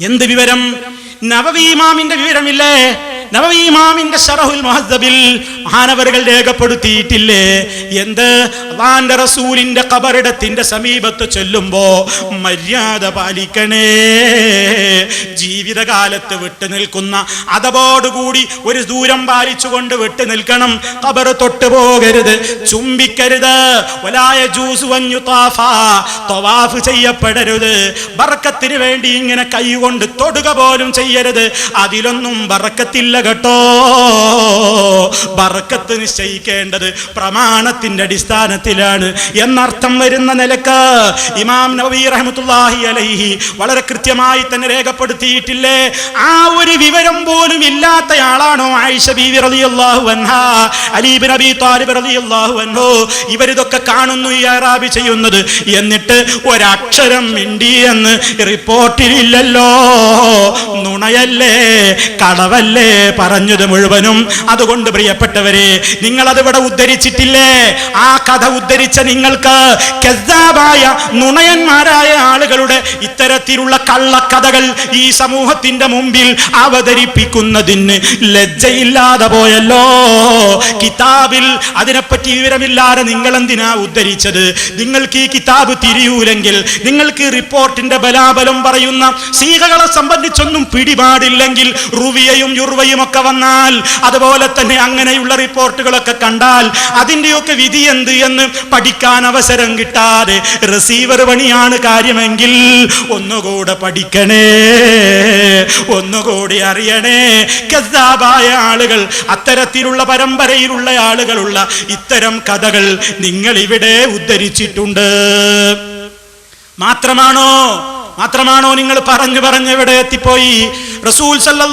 എന്ത് വിവരം? നവവീമാമിന്റെ വിവരമില്ലേ? നവവീമാമിന്റെ ഷറഹുൽ മുഹദ്ദബിൽ മഹാനവറുകൾ രേഖപ്പെടുത്തിയിട്ടില്ലേ? എന്ത്? അള്ളാന്റെ റസൂലിന്റെ കബറിടത്തിന്റെ സമീപത്ത് ചൊല്ലുമ്പോ മര്യാദ പാലിക്കണേ. ജീവിതകാലത്ത് വിട്ടു നിൽക്കുന്ന അതവോടുകൂടി ഒരു ദൂരം പാലിച്ചുകൊണ്ട് വിട്ടു നിൽക്കണം. കബർ തൊട്ടു പോകരുത് ചുംബിക്കരുത്. ഒലായ ജൂസ് വഞ്ഞു തവാഫ് ചെയ്യപ്പെടരുത്. ബറക്കത്തിന് വേണ്ടി ഇങ്ങനെ കൈകൊണ്ട് തൊടുക പോലും ചെയ്യരുത്. അതിലൊന്നും ബറക്കത്തില്ല കേട്ടോ. ബറക്കത്ത് നിശ്ചയിക്കേണ്ടത് പ്രമാണത്തിന്റെ അടിസ്ഥാനത്തിലാണ് എന്നർത്ഥം വരുന്ന നിലയ്ക്ക് ഇമാം നബി റഹമത്തുല്ലാഹി അലൈഹി വളരെ കൃത്യമായി തന്നെ രേഖപ്പെടുത്തിയിട്ടില്ലേ. ആ ഒരു വിവരം പോലും ഇല്ലാത്തയാളാണോ ആയിഷ റളിയല്ലാഹു റളിയല്ലാഹു അൻഹു. ഇവരിതൊക്കെ കാണുന്നു ഈ അറാബി ചെയ്യുന്നത്. എന്നിട്ട് ഒരക്ഷരം മിണ്ടി എന്ന് റിപ്പോർട്ടിലില്ലല്ലോ. നുണയല്ലേ? കളവല്ലേ പറഞ്ഞത് മുഴുവനും. അതുകൊണ്ട് പ്രിയപ്പെട്ടവരെ നിങ്ങൾ അതിവിടെ ഉദ്ധരിച്ചിട്ടില്ലേ? ആ കഥ ഉദ്ധരിച്ച നിങ്ങൾക്ക് നുണയന്മാരായ ആളുകളുടെ ഇത്തരത്തിലുള്ള കള്ളക്കഥകൾ ഈ സമൂഹത്തിന്റെ മുമ്പിൽ അവതരിപ്പിക്കുന്നതിന് ലജ്ജയില്ലാതെ പോയല്ലോ. കിതാബിൽ അതിനെപ്പറ്റി വിവരമില്ലാതെ നിങ്ങൾ എന്തിനാ ഉദ്ധരിച്ചത്? നിങ്ങൾക്ക് ഈ കിതാബ് തിരിയൂലെങ്കിൽ നിങ്ങൾക്ക് റിപ്പോർട്ടിന്റെ ബലാബലം പറയുന്ന സീകകളെ സംബന്ധിച്ചൊന്നും പിടിപാടില്ലെങ്കിൽ റുവിയയും യുർവയും ഒക്കെ വന്നാൽ അതുപോലെ തന്നെ അങ്ങനെയുള്ള റിപ്പോർട്ടുകളൊക്കെ കണ്ടാൽ അതിന്റെയൊക്കെ വിധി എന്ത് എന്ന് പഠിക്കാൻ അവസരം കിട്ടാതെ റിസീവർ പണിയാണ് കാര്യമെങ്കിൽ ഒന്നുകൂടെ പഠിക്കണേ ഒന്നുകൂടി അറിയണേ. കസാബായ ആളുകൾ അത്തരത്തിലുള്ള പരമ്പരയിലുള്ള ആളുകളുള്ള ഇത്തരം കഥകൾ നിങ്ങൾ ഇവിടെ ഉദ്ധരിച്ചിട്ടുണ്ട്. മാത്രമാണോ? മാത്രമാണോ നിങ്ങൾ പറഞ്ഞു പറഞ്ഞ് എവിടെ എത്തിപ്പോയി? റസൂൽ സല്ലല്ലാഹു